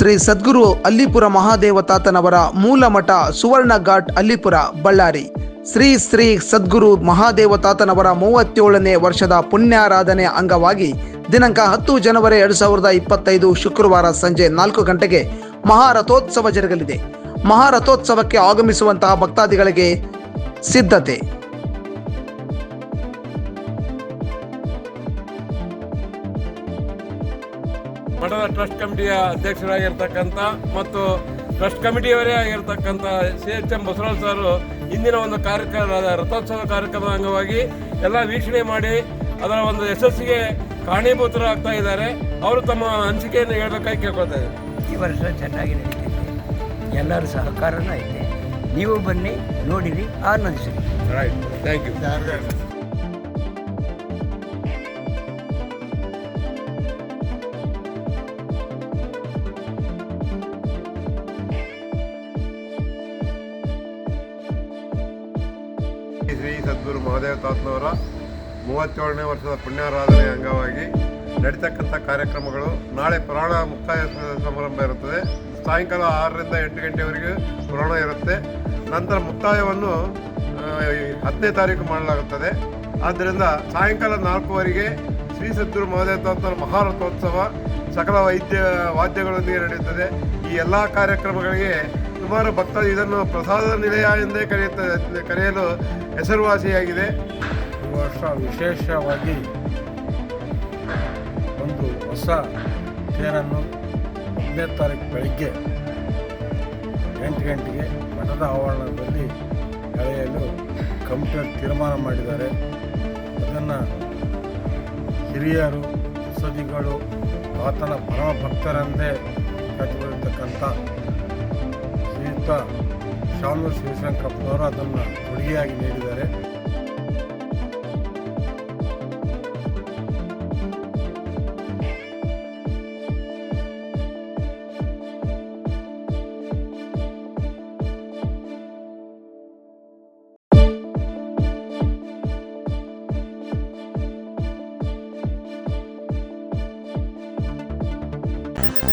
ಶ್ರೀ ಸದ್ಗುರು ಅಲ್ಲಿಪುರ ಮಹಾದೇವ ತಾತನವರ ಮೂಲ ಮಠ ಸುವರ್ಣ ಘಾಟ್ ಅಲ್ಲಿಪುರ, ಬಳ್ಳಾರಿ. ಶ್ರೀ ಶ್ರೀ ಸದ್ಗುರು ಮಹಾದೇವ ತಾತನವರ ಮೂವತ್ತೇಳನೇ ವರ್ಷದ ಪುಣ್ಯಾರಾಧನೆ ಅಂಗವಾಗಿ ದಿನಾಂಕ ಹತ್ತು ಜನವರಿ ಎರಡು ಸಾವಿರದ ಇಪ್ಪತ್ತೈದು ಶುಕ್ರವಾರ ಸಂಜೆ ನಾಲ್ಕು ಗಂಟೆಗೆ ಮಹಾರಥೋತ್ಸವ ಜರುಗಲಿದೆ. ಮಹಾರಥೋತ್ಸವಕ್ಕೆ ಆಗಮಿಸುವಂತಹ ಭಕ್ತಾದಿಗಳಿಗೆ ಸಿದ್ಧತೆ. ಮಠದ ಟ್ರಸ್ಟ್ ಕಮಿಟಿಯ ಅಧ್ಯಕ್ಷರಾಗಿರ್ತಕ್ಕಂಥ ಮತ್ತು ಟ್ರಸ್ಟ್ ಕಮಿಟಿಯವರೇ ಆಗಿರ್ತಕ್ಕಂಥ C H M Basavaraj sir ಇಂದಿನ ಒಂದು ಕಾರ್ಯಕ್ರಮ ರಥೋತ್ಸವ ಕಾರ್ಯಕ್ರಮದ ಅಂಗವಾಗಿ ಎಲ್ಲ ವೀಕ್ಷಣೆ ಮಾಡಿ ಅದರ ಒಂದು ಯಶಸ್ಸಿಗೆ ಕಾರಣೀಭೂತರಾಗ್ತಾ ಇದ್ದಾರೆ. ಅವರು ತಮ್ಮ ಅನಿಸಿಕೆಯನ್ನು ಹೇಳಬೇಕಾಗಿ ಕೇಳ್ಕೊಳ್ತಾ ಇದ್ದಾರೆ ಈ ವರ್ಷ ಚೆನ್ನಾಗಿ ನಡೀತಿದೆ ಎಲ್ಲರ ಸಹಕಾರನೂ ಐತೆ. ನೀವು ಬನ್ನಿ ನೋಡಿರಿ ಆನಂದಿಸಿ. Right thank you Shri Sadguru Mahadeva ತಾತ್ನವರ ಮೂವತ್ತೇಳನೇ ವರ್ಷದ ಪುಣ್ಯಾರಾಧನೆ ಅಂಗವಾಗಿ ನಡೀತಕ್ಕಂಥ ಕಾರ್ಯಕ್ರಮಗಳು ನಾಳೆ ಪುರಾಣ ಮುಕ್ತಾಯ ಸಮಾರಂಭ ಇರುತ್ತದೆ. ಸಾಯಂಕಾಲ ಆರರಿಂದ ಎಂಟು ಗಂಟೆವರೆಗೆ ಪುರಾಣ ಇರುತ್ತೆ. ನಂತರ ಮುಕ್ತಾಯವನ್ನು ಹತ್ತನೇ ತಾರೀಕು ಮಾಡಲಾಗುತ್ತದೆ. ಆದ್ದರಿಂದ ಸಾಯಂಕಾಲ ನಾಲ್ಕುವರೆಗೆ ಶ್ರೀ ಸದ್ಗುರು ಮಹಾದೇವ ತಾತನ ಮಹಾರಥೋತ್ಸವ ಸಕಲ ವೈದ್ಯ ವಾದ್ಯಗಳೊಂದಿಗೆ ನಡೆಯುತ್ತದೆ. ಈ ಎಲ್ಲ ಕಾರ್ಯಕ್ರಮಗಳಿಗೆ ಸುಮಾರು ಭಕ್ತರು ಇದನ್ನು ಪ್ರಸಾದ ನಿಲಯ ಎಂದೇ ಕರೆಯುತ್ತದೆ ಕರೆಯಲು ಹೆಸರುವಾಸಿಯಾಗಿದೆ. ವರ್ಷ ವಿಶೇಷವಾಗಿ ಒಂದು ಹೊಸ ತೇರನ್ನು ಒಂದನೇ ತಾರೀಕು ಬೆಳಗ್ಗೆ ಎಂಟು ಗಂಟೆಗೆ ಮಠದ ಆವರಣದಲ್ಲಿ ಎಳೆಯಲು ಕಂಪ್ಲೀಟ್ ತೀರ್ಮಾನ ಮಾಡಿದ್ದಾರೆ. ಅದನ್ನು ಹಿರಿಯರು ಸದಿಗಳು ಆತನ ಪರಮ ಭಕ್ತರಂದೇ ಕಟ್ಟಿಕೊಂಡಿರ್ತಕ್ಕಂಥ ಶ್ರೀಯುತ ಶಾಮೂರ್ ಶಿವಶಂಕರಪ್ಪನವರು ಅದನ್ನು ಕೊಡುಗೆಯಾಗಿ ನೀಡಿದ್ದಾರೆ.